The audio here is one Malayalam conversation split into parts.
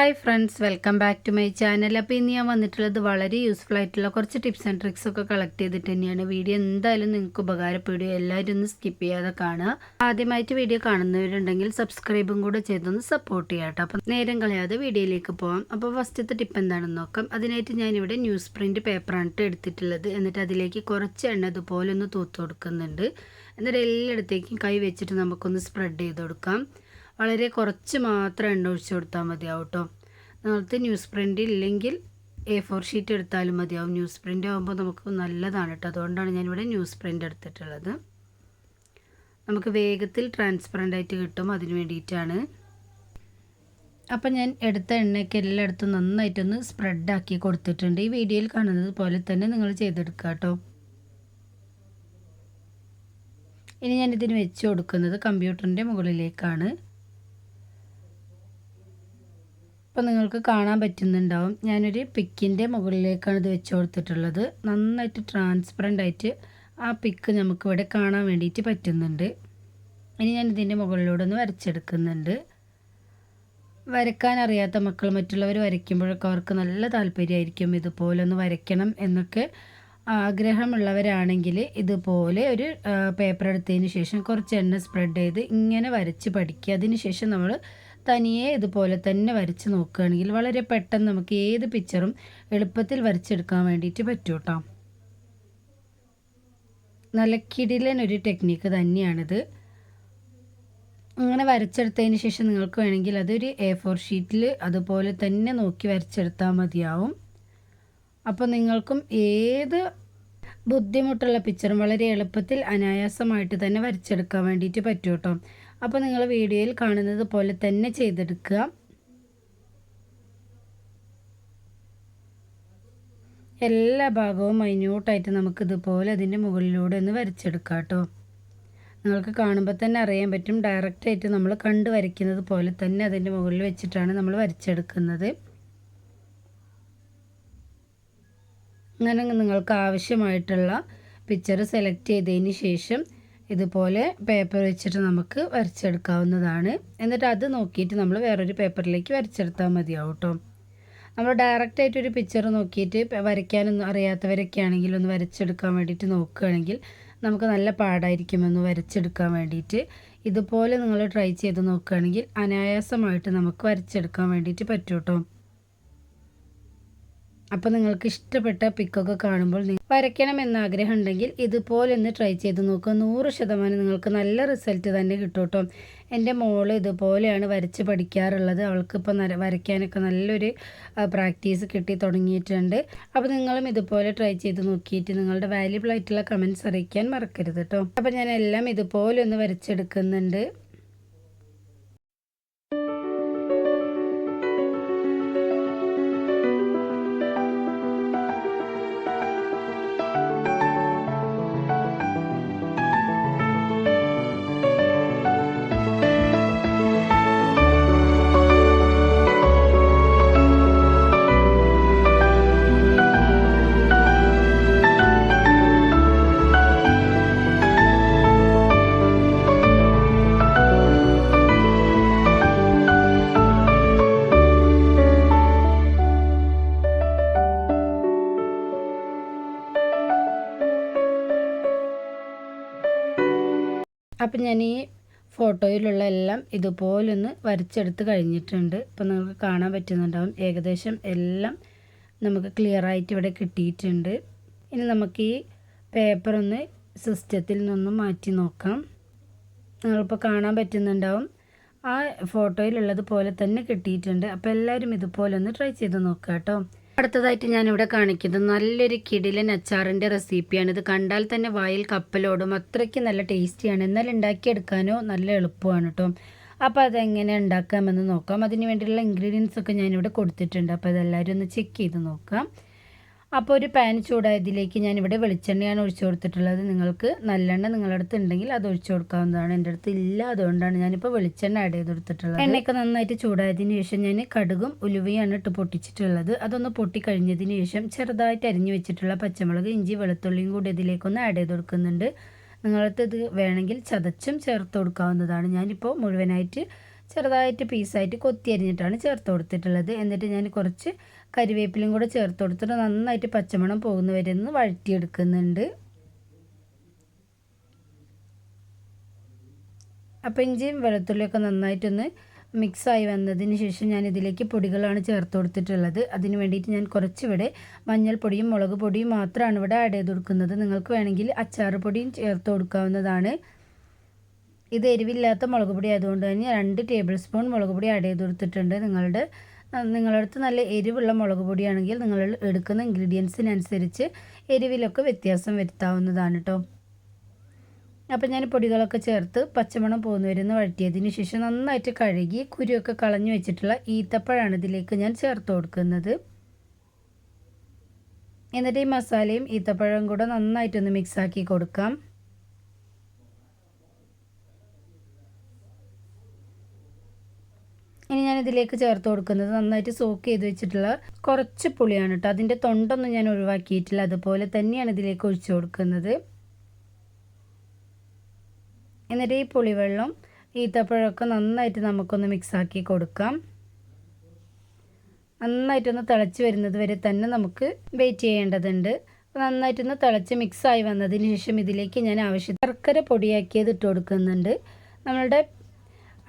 Hi friends welcome back to my channel. അപ്പോൾ ഇന്ന് ഞാൻ വന്നിട്ടുള്ളത് വളരെ യൂസ്ഫുൾ ആയിട്ടുള്ള കുറച്ച് ടിപ്സ് ആൻഡ് ട്രിക്സ് ഒക്കെ കളക്ട് ചെയ്തിട്ട് തന്നെയാണ്. വീഡിയോ എന്തായാലും നിങ്ങൾക്ക് ഉപകാരപ്പെടുക എല്ലാവരും ഒന്ന് സ്കിപ്പ് ചെയ്യാതെ കാണുക. ആദ്യമായിട്ട് വീഡിയോ കാണുന്നവരുണ്ടെങ്കിൽ സബ്സ്ക്രൈബും കൂടെ ചെയ്തൊന്ന് സപ്പോർട്ട് ചെയ്യാം കേട്ടോ. അപ്പം നേരം കളയാതെ വീഡിയോയിലേക്ക് പോകാം അപ്പോൾ ഫസ്റ്റത്തെ ടിപ്പ് എന്താണെന്ന് നോക്കാം. അതിനായിട്ട് ഞാനിവിടെ ന്യൂസ് പ്രിന്റ് പേപ്പറാണ് എടുത്തിട്ടുള്ളത്. എന്നിട്ട് അതിലേക്ക് കുറച്ച് എണ്ണ ഇതുപോലെ ഒന്ന് തൂത്ത് കൊടുക്കുന്നുണ്ട്. എന്നിട്ട് എല്ലായിടത്തേക്കും കൈ വെച്ചിട്ട് നമുക്കൊന്ന് സ്പ്രെഡ് ചെയ്ത് കൊടുക്കാം. വളരെ കുറച്ച് മാത്രം എണ്ണ ഒഴിച്ച് കൊടുത്താൽ മതിയാവും കേട്ടോ നേരത്തെ ന്യൂസ് പ്രിന്റ് ഇല്ലെങ്കിൽ എ ഫോർ ഷീറ്റ് എടുത്താലും മതിയാവും. ന്യൂസ് പ്രിന്റ് ആകുമ്പോൾ നമുക്ക് നല്ലതാണ് കേട്ടോ അതുകൊണ്ടാണ് ഞാനിവിടെ ന്യൂസ് പ്രിന്റ് എടുത്തിട്ടുള്ളത്. നമുക്ക് വേഗത്തിൽ ട്രാൻസ്പെറന്റ് ആയിട്ട് കിട്ടും അതിന് വേണ്ടിയിട്ടാണ്. അപ്പം ഞാൻ എടുത്ത എണ്ണയ്ക്ക് എല്ലായിടത്തും നന്നായിട്ടൊന്ന് സ്പ്രെഡാക്കി കൊടുത്തിട്ടുണ്ട്. ഈ വീഡിയോയിൽ കാണുന്നത് പോലെ തന്നെ നിങ്ങൾ ചെയ്തെടുക്കുക കേട്ടോ ഇനി ഞാനിതിന് വെച്ച് കൊടുക്കുന്നത് കമ്പ്യൂട്ടറിന്റെ മുകളിലേക്കാണ്. അപ്പോൾ നിങ്ങൾക്ക് കാണാൻ പറ്റുന്നുണ്ടാവും. ഞാനൊരു പിക്കിന്റെ മുകളിലേക്കാണ് ഇത് വെച്ച് കൊടുത്തിട്ടുള്ളത്. നന്നായിട്ട് ട്രാൻസ്പെറന്റ് ആയിട്ട് ആ പിക്ക് നമുക്കിവിടെ കാണാൻ വേണ്ടിയിട്ട് പറ്റുന്നുണ്ട്. ഇനി ഞാൻ ഇതിന്റെ മുകളിലൂടെ ഒന്ന് വരച്ചെടുക്കുന്നുണ്ട്. വരക്കാൻ അറിയാത്ത മക്കൾ മറ്റുള്ളവർ വരയ്ക്കുമ്പോഴൊക്കെ അവർക്ക് നല്ല താല്പര്യമായിരിക്കും ഇതുപോലെ ഒന്ന് വരയ്ക്കണം എന്നൊക്കെ ആഗ്രഹമുള്ളവരാണെങ്കിൽ ഇതുപോലെ ഒരു പേപ്പർ എടുത്തതിന് ശേഷം കുറച്ച് എണ്ണ സ്പ്രെഡ് ചെയ്ത് ഇങ്ങനെ വരച്ച് പഠിക്കുക. അതിന് ശേഷം നമ്മൾ തനിയെ ഇതുപോലെ തന്നെ വരച്ച് നോക്കുകയാണെങ്കിൽ വളരെ പെട്ടെന്ന് നമുക്ക് ഏത് പിക്ചറും എളുപ്പത്തിൽ വരച്ചെടുക്കാൻ വേണ്ടിയിട്ട് പറ്റും കേട്ടോ നല്ല കിടിലനൊരു ടെക്നിക്ക് തന്നെയാണിത്. അങ്ങനെ വരച്ചെടുത്തതിന് ശേഷം നിങ്ങൾക്ക് വേണമെങ്കിൽ അതൊരു എ ഫോർ ഷീറ്റിൽ അതുപോലെ തന്നെ നോക്കി വരച്ചെടുത്താൽ മതിയാവും. അപ്പോൾ നിങ്ങൾക്കും ഏത് ബുദ്ധിമുട്ടുള്ള പിക്ചറും വളരെ എളുപ്പത്തിൽ അനായാസമായിട്ട് തന്നെ വരച്ചെടുക്കാൻ വേണ്ടിയിട്ട് പറ്റും കേട്ടോ അപ്പോൾ നിങ്ങൾ വീഡിയോയിൽ കാണുന്നത് പോലെ തന്നെ ചെയ്തെടുക്കുക. എല്ലാ ഭാഗവും മൈന്യൂട്ടായിട്ട് നമുക്കിതുപോലെ അതിന്റെ മുകളിലൂടെ ഒന്ന് വരച്ചെടുക്കാം കേട്ടോ. നിങ്ങൾക്ക് കാണുമ്പോൾ തന്നെ അറിയാൻ പറ്റും. ഡയറക്റ്റായിട്ട് നമ്മൾ കണ്ട് വരയ്ക്കുന്നത് പോലെ തന്നെ അതിന്റെ മുകളിൽ വെച്ചിട്ടാണ് നമ്മൾ വരച്ചെടുക്കുന്നത്. അങ്ങനെ നിങ്ങൾക്ക് ആവശ്യമായിട്ടുള്ള പിക്ചർ സെലക്ട് ചെയ്തതിന് ശേഷം ഇതുപോലെ പേപ്പർ വെച്ചിട്ട് നമുക്ക് വരച്ചെടുക്കാവുന്നതാണ്. എന്നിട്ട് അത് നോക്കിയിട്ട് നമ്മൾ വേറൊരു പേപ്പറിലേക്ക് വരച്ചെടുത്താൽ മതിയാവും കേട്ടോ നമ്മൾ ഡയറക്റ്റായിട്ട് ഒരു പിക്ചർ നോക്കിയിട്ട് വരയ്ക്കാനൊന്നും അറിയാത്തവരൊക്കെ ആണെങ്കിൽ ഒന്ന് വരച്ചെടുക്കാൻ വേണ്ടിയിട്ട് നോക്കുകയാണെങ്കിൽ നമുക്ക് നല്ല പാടായിരിക്കും ഒന്ന് വരച്ചെടുക്കാൻ വേണ്ടിയിട്ട്. ഇതുപോലെ നിങ്ങൾ ട്രൈ ചെയ്ത് നോക്കുകയാണെങ്കിൽ അനായാസമായിട്ട് നമുക്ക് വരച്ചെടുക്കാൻ വേണ്ടിയിട്ട് പറ്റൂട്ടോ. അപ്പോൾ നിങ്ങൾക്ക് ഇഷ്ടപ്പെട്ട പിക്കൊക്കെ കാണുമ്പോൾ വരയ്ക്കണം എന്ന ആഗ്രഹം ഉണ്ടെങ്കിൽ ഇതുപോലെ ഒന്ന് ട്രൈ ചെയ്ത് നോക്കുക നൂറ് ശതമാനം നിങ്ങൾക്ക് നല്ല റിസൾട്ട് തന്നെ കിട്ടും എന്റെ മോൾ ഇതുപോലെയാണ് വരച്ച് പഠിക്കാറുള്ളത്. അവൾക്ക് നല്ല വരയ്ക്കാനൊക്കെ നല്ലൊരു പ്രാക്ടീസ് കിട്ടി തുടങ്ങിയിട്ടുണ്ട്. അപ്പോൾ നിങ്ങളും ഇതുപോലെ ട്രൈ ചെയ്ത് നോക്കിയിട്ട് നിങ്ങളുടെ വാല്യുബിൾ ആയിട്ടുള്ള കമൻസ് അറിയിക്കാൻ മറക്കരുത് കേട്ടോ അപ്പോൾ ഞാൻ എല്ലാം ഇതുപോലെ ഒന്ന് വരച്ചെടുക്കുന്നുണ്ട്. അപ്പം ഞാൻ ഈ ഫോട്ടോയിലുള്ള എല്ലാം ഇതുപോലൊന്ന് വരച്ചെടുത്ത് കഴിഞ്ഞിട്ടുണ്ട്. ഇപ്പം നിങ്ങൾക്ക് കാണാൻ പറ്റുന്നുണ്ടാവും. ഏകദേശം എല്ലാം നമുക്ക് ക്ലിയറായിട്ട് ഇവിടെ കിട്ടിയിട്ടുണ്ട്. ഇനി നമുക്ക് ഈ പേപ്പർ ഒന്ന് സിസ്റ്റത്തിൽ നിന്നും മാറ്റി നോക്കാം. നിങ്ങളിപ്പോൾ കാണാൻ പറ്റുന്നുണ്ടാവും. ആ ഫോട്ടോയിലുള്ളത് പോലെ തന്നെ കിട്ടിയിട്ടുണ്ട്. അപ്പോൾ എല്ലാവരും ഇതുപോലെ ഒന്ന് ട്രൈ ചെയ്ത് നോക്കാം കേട്ടോ അടുത്തതായിട്ട് ഞാനിവിടെ കാണിക്കുന്നത് നല്ലൊരു കിടിലൻ അച്ചാറിന്റെ റെസിപ്പിയാണ്. ഇത് കണ്ടാൽ തന്നെ വായിൽ കപ്പലോടും. അത്രയ്ക്ക് നല്ല ടേസ്റ്റിയാണ്. എന്നാൽ ഉണ്ടാക്കിയെടുക്കാനോ നല്ല എളുപ്പമാണ് കേട്ടോ. അപ്പോൾ അതെങ്ങനെ ഉണ്ടാക്കാമെന്ന് നോക്കാം. അതിന് വേണ്ടിയുള്ള ഇൻഗ്രീഡിയൻസ് ഒക്കെ ഞാനിവിടെ കൊടുത്തിട്ടുണ്ട്. അപ്പോൾ അതെല്ലാവരും ഒന്ന് ചെക്ക് ചെയ്ത് നോക്കാം. അപ്പോൾ ഒരു പാൻ ചൂടായതിലേക്ക് ഞാനിവിടെ വെളിച്ചെണ്ണയാണ് ഒഴിച്ചു കൊടുത്തിട്ടുള്ളത്. നിങ്ങൾക്ക് നല്ലെണ്ണ നിങ്ങളുടെ അടുത്ത് ഉണ്ടെങ്കിൽ അത് ഒഴിച്ചു കൊടുക്കാവുന്നതാണ്. എന്റെ അടുത്ത് ഇല്ല അതുകൊണ്ടാണ് ഞാനിപ്പോൾ വെളിച്ചെണ്ണ ആഡ് ചെയ്ത് കൊടുത്തിട്ടുള്ളത്. എണ്ണയൊക്കെ നന്നായിട്ട് ചൂടായതിന് ശേഷം ഞാൻ കടുകും ഉലുവയാണ് ഇട്ട് പൊട്ടിച്ചിട്ടുള്ളത്. അതൊന്ന് പൊട്ടിക്കഴിഞ്ഞതിന് ശേഷം ചെറുതായിട്ട് അരിഞ്ഞു വെച്ചിട്ടുള്ള പച്ചമുളക് ഇഞ്ചി വെളുത്തുള്ളിയും കൂടി ഇതിലേക്കൊന്ന് ആഡ് ചെയ്ത് കൊടുക്കുന്നുണ്ട്. നിങ്ങൾക്ക് ഇത് വേണമെങ്കിൽ ചതച്ചും ചേർത്ത് കൊടുക്കാവുന്നതാണ്. ഞാനിപ്പോൾ മുഴുവനായിട്ട് ചെറുതായിട്ട് പീസായിട്ട് കൊത്തി അരിഞ്ഞിട്ടാണ് ചേർത്ത് കൊടുത്തിട്ടുള്ളത്. എന്നിട്ട് ഞാൻ കുറച്ച് കരിവേപ്പിലും കൂടെ ചേർത്ത് കൊടുത്തിട്ട് നന്നായിട്ട് പച്ചമണം പോകുന്ന വരെ ഒന്ന് വഴറ്റിയെടുക്കുന്നുണ്ട്. അപ്പോൾ ഇഞ്ചിയും വെളുത്തുള്ളിയൊക്കെ നന്നായിട്ടൊന്ന് മിക്സായി വന്നതിന് ശേഷം ഞാൻ ഇതിലേക്ക് പൊടികളാണ് ചേർത്ത് കൊടുത്തിട്ടുള്ളത്. അതിന് വേണ്ടിയിട്ട് ഞാൻ കുറച്ചിവിടെ മഞ്ഞൾപ്പൊടിയും മുളക് പൊടിയും മാത്രമാണ് ഇവിടെ ആഡ് ചെയ്ത് കൊടുക്കുന്നത്. നിങ്ങൾക്ക് വേണമെങ്കിൽ അച്ചാർ പൊടിയും ചേർത്ത് കൊടുക്കാവുന്നതാണ്. ഇത് എരിവില്ലാത്ത മുളക് പൊടി ആയതുകൊണ്ട് തന്നെ രണ്ട് ടേബിൾ സ്പൂൺ മുളക് പൊടി ആഡ് ചെയ്ത് കൊടുത്തിട്ടുണ്ട്. നിങ്ങളുടെ നിങ്ങളുടെ അടുത്ത് നല്ല എരിവുള്ള മുളക് പൊടിയാണെങ്കിൽ നിങ്ങൾ എടുക്കുന്ന ഇൻഗ്രീഡിയൻസിനനുസരിച്ച് എരിവിലൊക്കെ വ്യത്യാസം വരുത്താവുന്നതാണ് കേട്ടോ അപ്പോൾ ഞാൻ പൊടികളൊക്കെ ചേർത്ത് പച്ചമണം പോകുന്നവരെന്ന് വഴറ്റിയതിന് ശേഷം നന്നായിട്ട് കഴുകി കുരുവൊക്കെ കളഞ്ഞു വെച്ചിട്ടുള്ള ഈത്തപ്പഴമാണ് ഇതിലേക്ക് ഞാൻ ചേർത്ത് കൊടുക്കുന്നത്. എന്നിട്ട് ഈ മസാലയും ഈത്തപ്പഴവും കൂടെ നന്നായിട്ടൊന്ന് മിക്സാക്കി കൊടുക്കാം. ഇനി ഞാൻ ഇതിലേക്ക് ചേർത്ത് കൊടുക്കുന്നത് നന്നായിട്ട് സോക്ക് ചെയ്ത് വെച്ചിട്ടുള്ള കുറച്ച് പുളിയാണ് കേട്ടോ. അതിന്റെ തൊണ്ടൊന്നും ഞാൻ ഒഴിവാക്കിയിട്ടില്ല. അതുപോലെ തന്നെയാണ് ഇതിലേക്ക് ഒഴിച്ച് കൊടുക്കുന്നത്. എന്നിട്ട് ഈ പുളിവെള്ളം ഈത്തപ്പഴമൊക്കെ നന്നായിട്ട് നമുക്കൊന്ന് മിക്സാക്കി കൊടുക്കാം. നന്നായിട്ടൊന്ന് തിളച്ച് വരുന്നത് വരെ തന്നെ നമുക്ക് വെയിറ്റ് ചെയ്യേണ്ടതുണ്ട്. നന്നായിട്ടൊന്ന് തിളച്ച് മിക്സായി വന്നതിന് ശേഷം ഇതിലേക്ക് ഞാൻ ആവശ്യം ശർക്കര പൊടിയാക്കിയത് ഇട്ട് കൊടുക്കുന്നുണ്ട്. നമ്മളുടെ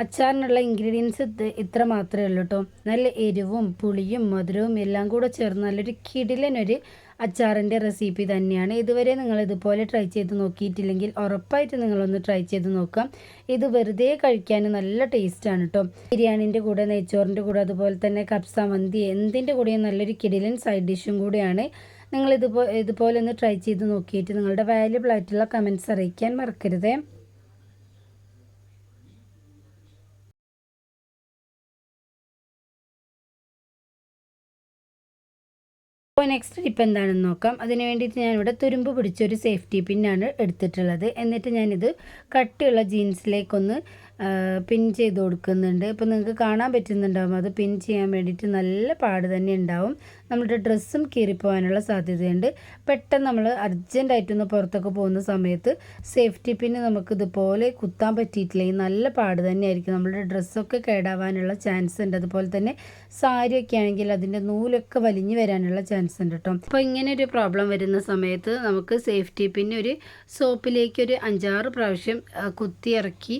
അച്ചാറിനുള്ള ഇൻഗ്രീഡിയൻസ് ഇത്ര മാത്രമേ ഉള്ളൂ കേട്ടോ നല്ല എരിവും പുളിയും മധുരവും എല്ലാം കൂടെ ചേർന്ന് നല്ലൊരു കിടിലനൊരു അച്ചാറിന്റെ റെസിപ്പി തന്നെയാണ്. ഇതുവരെ നിങ്ങൾ ഇതുപോലെ ട്രൈ ചെയ്ത് നോക്കിയിട്ടില്ലെങ്കിൽ ഉറപ്പായിട്ട് നിങ്ങളൊന്ന് ട്രൈ ചെയ്ത് നോക്കാം. ഇത് വെറുതെ കഴിക്കാൻ നല്ല ടേസ്റ്റാണ് കേട്ടോ ബിരിയാണിന്റെ കൂടെ നെയ്ച്ചോറിന്റെ കൂടെ അതുപോലെ തന്നെ കപ്സ മന്തി എന്തിന്റെ കൂടെയും നല്ലൊരു കിടിലൻ സൈഡ് ഡിഷും കൂടിയാണ്. നിങ്ങൾ ഇതുപോലെ ഇതുപോലെ ഒന്ന് ട്രൈ ചെയ്ത് നോക്കിയിട്ട് നിങ്ങളുടെ വാല്യബിൾ ആയിട്ടുള്ള കമൻസ് അറിയിക്കാൻ മറക്കരുതേ. അപ്പോൾ നെക്സ്റ്റ് ടിപ്പ് എന്താണെന്ന് നോക്കാം. അതിന് വേണ്ടിയിട്ട് ഞാനിവിടെ തുരുമ്പ് പിടിച്ചൊരു സേഫ്റ്റി പിന്നാണ് എടുത്തിട്ടുള്ളത്. എന്നിട്ട് ഞാനിത് കട്ടിയുള്ള ജീൻസിലേക്കൊന്ന് പിൻ ചെയ്ത് കൊടുക്കുന്നുണ്ട്. ഇപ്പോൾ നിങ്ങൾക്ക് കാണാൻ പറ്റുന്നുണ്ടാവും. അത് പിൻ ചെയ്യാൻ വേണ്ടിയിട്ട് നല്ല പാട് തന്നെ ഉണ്ടാവും. നമ്മുടെ ഡ്രസ്സും കീറിപ്പോവാനുള്ള സാധ്യതയുണ്ട്. പെട്ടെന്ന് നമ്മൾ അർജന്റായിട്ടൊന്ന് പുറത്തൊക്കെ പോകുന്ന സമയത്ത് സേഫ്റ്റി പിൻ നമുക്ക് ഇതുപോലെ കുത്താൻ പറ്റിയിട്ടില്ലെങ്കിൽ നല്ല പാട് തന്നെയായിരിക്കും നമ്മുടെ ഡ്രസ്സൊക്കെ കേടാവാനുള്ള ചാൻസ് ഉണ്ട്. അതുപോലെ തന്നെ സാരിയൊക്കെ ആണെങ്കിൽ അതിന്റെ നൂലൊക്കെ വലിഞ്ഞു വരാനുള്ള ചാൻസ് ഉണ്ട് കേട്ടോ. അപ്പോൾ ഇങ്ങനെ ഒരു പ്രോബ്ലം വരുന്ന സമയത്ത് നമുക്ക് സേഫ്റ്റി പിന്നെ ഒരു സോപ്പിലേക്ക് ഒരു അഞ്ചാറ് പ്രാവശ്യം കുത്തി ഇറക്കി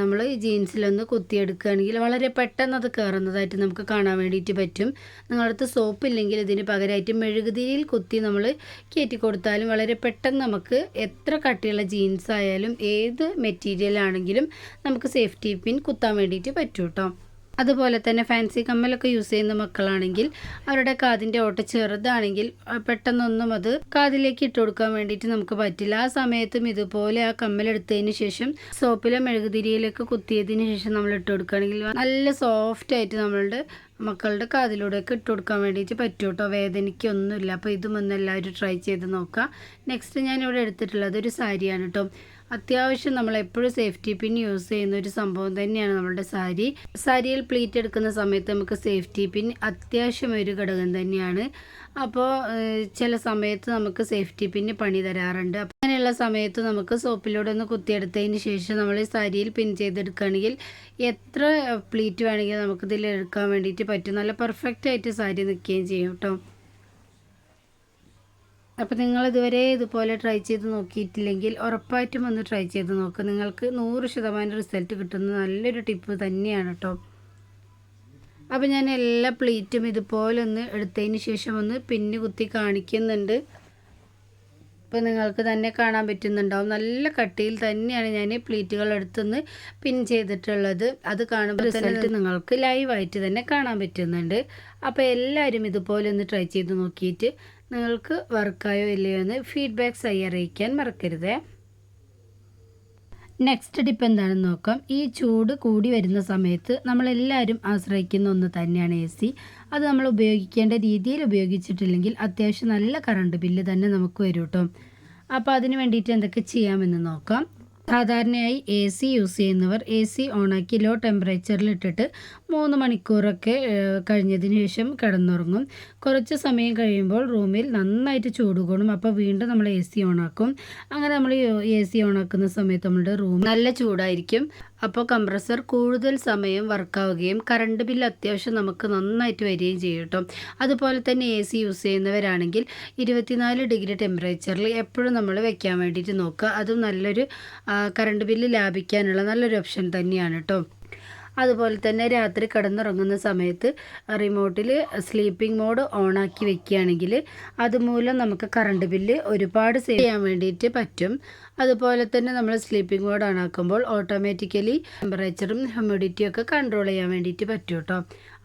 നമ്മൾ ജീൻസിലൊന്ന് കുത്തിയെടുക്കുകയാണെങ്കിൽ വളരെ പെട്ടെന്ന് അത് കയറുന്നതായിട്ട് നമുക്ക് കാണാൻ വേണ്ടിയിട്ട് പറ്റും. നിങ്ങളുടെ അടുത്ത് സോപ്പ് ഇല്ലെങ്കിൽ ഇതിന് പകരമായിട്ട് മെഴുകുതിരിയിൽ കുത്തി നമ്മൾ കയറ്റി കൊടുത്താലും വളരെ പെട്ടെന്ന് നമുക്ക് എത്ര കട്ടിയുള്ള ജീൻസ് ആയാലും ഏത് മെറ്റീരിയൽ ആണെങ്കിലും നമുക്ക് സേഫ്റ്റി പിൻ കുത്താൻ വേണ്ടിയിട്ട് പറ്റും കേട്ടോ അതുപോലെ തന്നെ ഫാൻസി കമ്മലൊക്കെ യൂസ് ചെയ്യുന്ന മക്കളാണെങ്കിൽ അവരുടെ കാതിന്റെ ഓട്ട ചെറുതാണെങ്കിൽ പെട്ടെന്നൊന്നും അത് കാതിലേക്ക് ഇട്ട് കൊടുക്കാൻ വേണ്ടിയിട്ട് നമുക്ക് പറ്റില്ല. ആ സമയത്തും ഇതുപോലെ ആ കമ്മലെടുത്തതിന് ശേഷം സോപ്പിലെ മെഴുകുതിരിയിലൊക്കെ കുത്തിയതിന് ശേഷം നമ്മൾ ഇട്ട് കൊടുക്കുകയാണെങ്കിൽ നല്ല സോഫ്റ്റ് ആയിട്ട് നമ്മളുടെ മക്കളുടെ കാതിലൂടെയൊക്കെ ഇട്ട് കൊടുക്കാൻ വേണ്ടിയിട്ട് പറ്റും കേട്ടോ വേദനയ്ക്കൊന്നുമില്ല. അപ്പോൾ ഇതും ഒന്ന് എല്ലാവരും ട്രൈ ചെയ്ത് നോക്കുക. നെക്സ്റ്റ് ഞാൻ ഇവിടെ എടുത്തിട്ടുള്ളത് ഒരു സാരിയാണ് കേട്ടോ. അത്യാവശ്യം നമ്മൾ എപ്പോഴും സേഫ്റ്റി പിൻ യൂസ് ചെയ്യുന്ന ഒരു സംഭവം തന്നെയാണ് നമ്മളുടെ സാരി. സാരിയിൽ പ്ലീറ്റ് എടുക്കുന്ന സമയത്ത് നമുക്ക് സേഫ്റ്റി പിൻ അത്യാവശ്യം ഒരു ഘടകം തന്നെയാണ്. അപ്പോൾ ചില സമയത്ത് നമുക്ക് സേഫ്റ്റി പിന്ന് പണി തരാറുണ്ട്. അങ്ങനെയുള്ള സമയത്ത് നമുക്ക് സോപ്പിലൂടെ ഒന്ന് കുത്തിയെടുത്തതിന് ശേഷം നമ്മൾ സാരിയിൽ പിൻ ചെയ്തെടുക്കുകയാണെങ്കിൽ എത്ര പ്ലീറ്റ് വേണമെങ്കിലും നമുക്കിതിൽ എടുക്കാൻ വേണ്ടിയിട്ട് പറ്റും. നല്ല പെർഫെക്റ്റ് ആയിട്ട് സാരി നിൽക്കുകയും ചെയ്യും കേട്ടോ. അപ്പോൾ നിങ്ങൾ ഇതുവരെ ഇതുപോലെ ട്രൈ ചെയ്ത് നോക്കിയിട്ടില്ലെങ്കിൽ ഉറപ്പായിട്ടും ഒന്ന് ട്രൈ ചെയ്ത് നോക്കുക നിങ്ങൾക്ക് നൂറ് ശതമാനം റിസൾട്ട് കിട്ടുന്ന നല്ലൊരു ടിപ്പ് തന്നെയാണ് കേട്ടോ. അപ്പോൾ ഞാൻ എല്ലാ പ്ലേറ്റും ഇതുപോലെ ഒന്ന് എടുത്തതിന് ശേഷം ഒന്ന് പിന്ന് കുത്തി കാണിക്കുന്നുണ്ട്. ഇപ്പോൾ നിങ്ങൾക്ക് തന്നെ കാണാൻ പറ്റുന്നുണ്ടാവും. നല്ല കട്ടിയിൽ തന്നെയാണ് ഞാൻ പ്ലേറ്റുകൾ എടുത്തുനിന്ന് പിൻ ചെയ്തിട്ടുള്ളത്. അത് കാണുമ്പോൾ റിസൾട്ട് നിങ്ങൾക്ക് ലൈവായിട്ട് തന്നെ കാണാൻ പറ്റുന്നുണ്ട്. അപ്പോൾ എല്ലാവരും ഇതുപോലെ ഒന്ന് ട്രൈ ചെയ്ത് നോക്കിയിട്ട് നിങ്ങൾക്ക് വർക്കായോ ഇല്ലയോ എന്ന് ഫീഡ്ബാക്ക്സ് ആയി അറിയിക്കാൻ മറക്കരുത്. നെക്സ്റ്റ് ടിപ്പ് എന്താണെന്ന് നോക്കാം. ഈ ചൂട് കൂടി വരുന്ന സമയത്ത് നമ്മളെല്ലാവരും ആശ്രയിക്കുന്ന ഒന്ന് തന്നെയാണ് എ സി. അത് നമ്മൾ ഉപയോഗിക്കേണ്ട രീതിയിൽ ഉപയോഗിച്ചിട്ടില്ലെങ്കിൽ അത്യാവശ്യം നല്ല കറണ്ട് ബില്ല് തന്നെ നമുക്ക് വരും കേട്ടോ അപ്പോൾ അതിന് വേണ്ടിയിട്ട് എന്തൊക്കെ ചെയ്യാമെന്ന് നോക്കാം. സാധാരണയായി എ സി യൂസ് ചെയ്യുന്നവർ എ സി ഓണാക്കി ലോ ടെമ്പറേച്ചറിൽ ഇട്ടിട്ട് മൂന്ന് മണിക്കൂറൊക്കെ കഴിഞ്ഞതിന് ശേഷം കിടന്നുറങ്ങും. കുറച്ച് സമയം കഴിയുമ്പോൾ റൂമിൽ നന്നായിട്ട് ചൂട് കൂടും. അപ്പോൾ വീണ്ടും നമ്മൾ എ സി ഓണാക്കും. അങ്ങനെ നമ്മൾ എ സി ഓണാക്കുന്ന സമയത്ത് നമ്മുടെ റൂം നല്ല ചൂടായിരിക്കും. അപ്പോൾ കംപ്രസർ കൂടുതൽ സമയം വർക്കാവുകയും കറണ്ട് ബില്ല് അത്യാവശ്യം നമുക്ക് നന്നായിട്ട് വരികയും ചെയ്യും കേട്ടോ. അതുപോലെ തന്നെ എ സി യൂസ് ചെയ്യുന്നവരാണെങ്കിൽ ഇരുപത്തിനാല് ഡിഗ്രി ടെമ്പറേച്ചറിൽ എപ്പോഴും നമ്മൾ വെക്കാൻ വേണ്ടിയിട്ട് നോക്കുക. അതും നല്ലൊരു കറണ്ട് ബില്ല് ലാഭിക്കാനുള്ള നല്ലൊരു ഓപ്ഷൻ തന്നെയാണ് കേട്ടോ. അതുപോലെ തന്നെ രാത്രി കിടന്നുറങ്ങുന്ന സമയത്ത് റിമോട്ടിൽ സ്ലീപ്പിംഗ് മോഡ് ഓണാക്കി വെക്കുകയാണെങ്കിൽ അതുമൂലം നമുക്ക് കറണ്ട് ബില്ല് ഒരുപാട് സേവ് ചെയ്യാൻ വേണ്ടിയിട്ട് പറ്റും. അതുപോലെ തന്നെ നമ്മൾ സ്ലീപ്പിംഗ് മോഡ് ഓണാക്കുമ്പോൾ ഓട്ടോമാറ്റിക്കലി ടെമ്പറേച്ചറും ഹ്യൂമിഡിറ്റിയും ഒക്കെ കൺട്രോൾ ചെയ്യാൻ വേണ്ടിയിട്ട് പറ്റും കേട്ടോ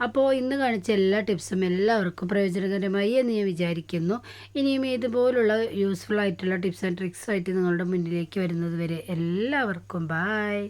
അപ്പോൾ ഇന്ന് കാണിച്ച എല്ലാ ടിപ്സും എല്ലാവർക്കും പ്രയോജനകരമായി എന്ന് ഞാൻ വിചാരിക്കുന്നു. ഇനിയും ഇതുപോലുള്ള യൂസ്ഫുൾ ആയിട്ടുള്ള ടിപ്സ് ആൻഡ് ട്രിക്സ് ആയിട്ട് നിങ്ങളുടെ മുന്നിലേക്ക് വരുന്നത് വരെ എല്ലാവർക്കും ബായ്